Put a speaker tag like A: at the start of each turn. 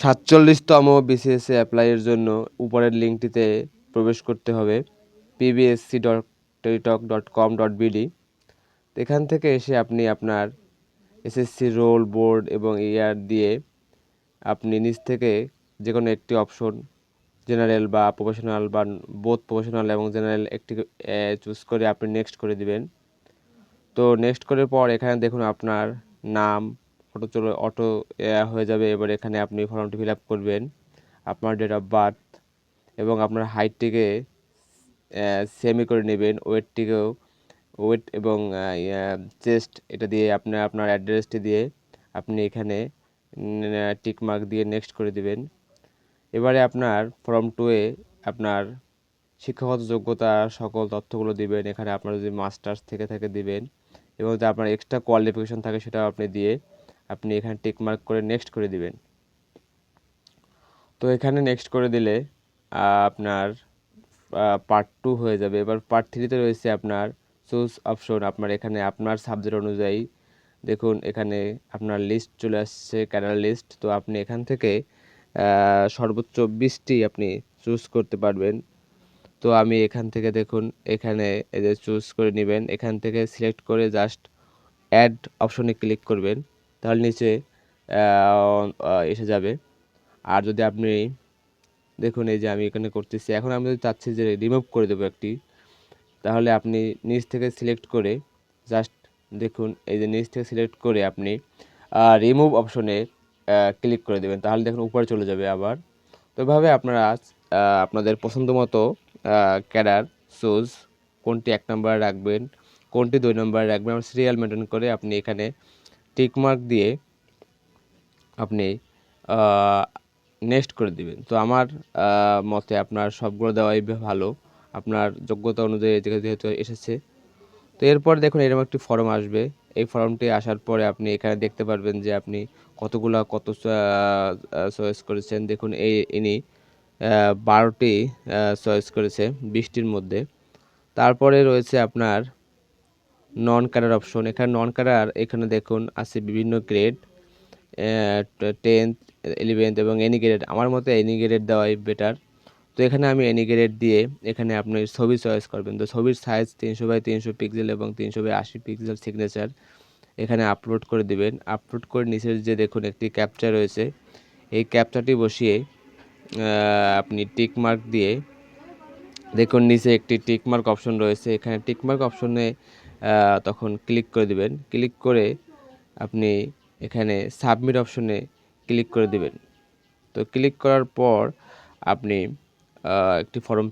A: সাতচল্লিশতম বিসিএসএ অ্যাপ্লাইয়ের জন্য উপরের লিঙ্কটিতে প্রবেশ করতে হবে PBSC dot Teletalk dot com dot এখান থেকে এসে আপনি আপনার এসএসসি রোল বোর্ড এবং ইয়ার দিয়ে আপনি নিজ থেকে যে কোনো একটি অপশন জেনারেল বা প্রফেশনাল বা বোথ প্রফেশনাল এবং জেনারেল একটি চুজ করে আপনি নেক্সট করে দিবেন। তো নেক্সট করার পর এখানে দেখুন আপনার নাম অটো চলে অটো হয়ে যাবে। এবার এখানে আপনি ফর্মটি ফিল আপ করবেন। আপনার ডেট অফ বার্থ এবং আপনার হাইটটিকে সেমি করে নেবেন। ওয়েটটিকেও ওয়েট এবং চেস্ট এটা দিয়ে আপনার আপনার অ্যাড্রেসটি দিয়ে আপনি এখানে টিক মার্ক দিয়ে নেক্সট করে দিবেন। এবারে আপনার ফর্ম টুয়ে আপনার শিক্ষাগত যোগ্যতা সকল তথ্যগুলো দিবেন। এখানে আপনার যদি মাস্টার্স থেকে থাকে দিবেন এবং যদি আপনার এক্সট্রা কোয়ালিফিকেশন থাকে সেটাও আপনি দিয়ে আপনি এখানে টিক মার্ক করে নেক্সট করে দিবেন। তো এখানে নেক্সট করে দিলে আপনার পার্ট টু হয়ে যাবে। এবার পার্ট থ্রিতে রয়েছে আপনার চুজ অপশন আপনার এখানে আপনার সাবজেক্ট অনুযায়ী দেখুন, এখানে আপনার লিস্ট চলে আসছে ক্যানাল লিস্ট তো আপনি এখান থেকে সর্বোচ্চ বিশটি আপনি চুজ করতে পারবেন। তো আমি এখান থেকে দেখুন, এখানে যে চুজ করে নেবেন, এখান থেকে সিলেক্ট করে জাস্ট অ্যাড অপশনে ক্লিক করবেন। তাহলে নিচে এসে যাবে। আর যদি আপনি দেখুন এই যে আমি এখানে করতেছি, এখন আমি যদি চাচ্ছি যে রিমুভ করে দেবো একটি, তাহলে আপনি নিচ থেকে সিলেক্ট করে জাস্ট দেখুন, এই যে নিচ থেকে সিলেক্ট করে আপনি রিমুভ অপশনে ক্লিক করে দেবেন। তাহলে দেখুন উপরে চলে যাবে আবার। তো এভাবে আপনারা আপনাদের পছন্দ মতো ক্যাডার সুজ কোনটি এক নম্বরে রাখবেন, কোনটি দুই নম্বরে রাখবেন। সিরিয়াল মেনটেন করে আপনি এখানে টিকমার্ক দিয়ে আপনি নেক্সট করে দিবেন। তো আমার মতে আপনার সবগুলো দেওয়াই ভালো। আপনার যোগ্যতা অনুযায়ী যেহেতু এসেছে। তো এরপর দেখুন, এরকম একটি ফর্ম আসবে। এই ফর্মটি আসার পরে আপনি এখানে দেখতে পারবেন যে আপনি কতগুলা, কত চয়েস করেছেন। দেখুন, এই, ইনি বারোটি চয়েস করেছে, বিশটির মধ্যে। তারপরে রয়েছে আপনার নন ক্যাডার অপশন এখানে নন ক্যাডার এখানে দেখুন, আছে বিভিন্ন গ্রেড টেন্থ ইলেভেন্থ এবং এনি গ্রেড আমার মতে এনি গ্রেড দেওয়াই বেটার তো এখানে আমি এনি গ্রেড দিয়ে এখানে আপনি ছবি চয়েস করবেন। তো ছবির সাইজ তিনশো বাই তিনশো পিক্সেল এবং তিনশো বাই আশি পিক্সেল সিগনেচার এখানে আপলোড করে দিবেন। আপলোড করে নিচের যে দেখুন একটি ক্যাপচার রয়েছে, এই ক্যাপচারটি বসিয়ে আপনি টিক মার্ক দিয়ে দেখুন নিচে একটি টিক মার্ক অপশন রয়েছে। এখানে টিক মার্ক অপশনে তখন ক্লিক করে দিবেন। ক্লিক করে আপনি এখানে সাবমিট অপশনে ক্লিক করে দিবেন। তো ক্লিক করার পর আপনি একটি ফর্ম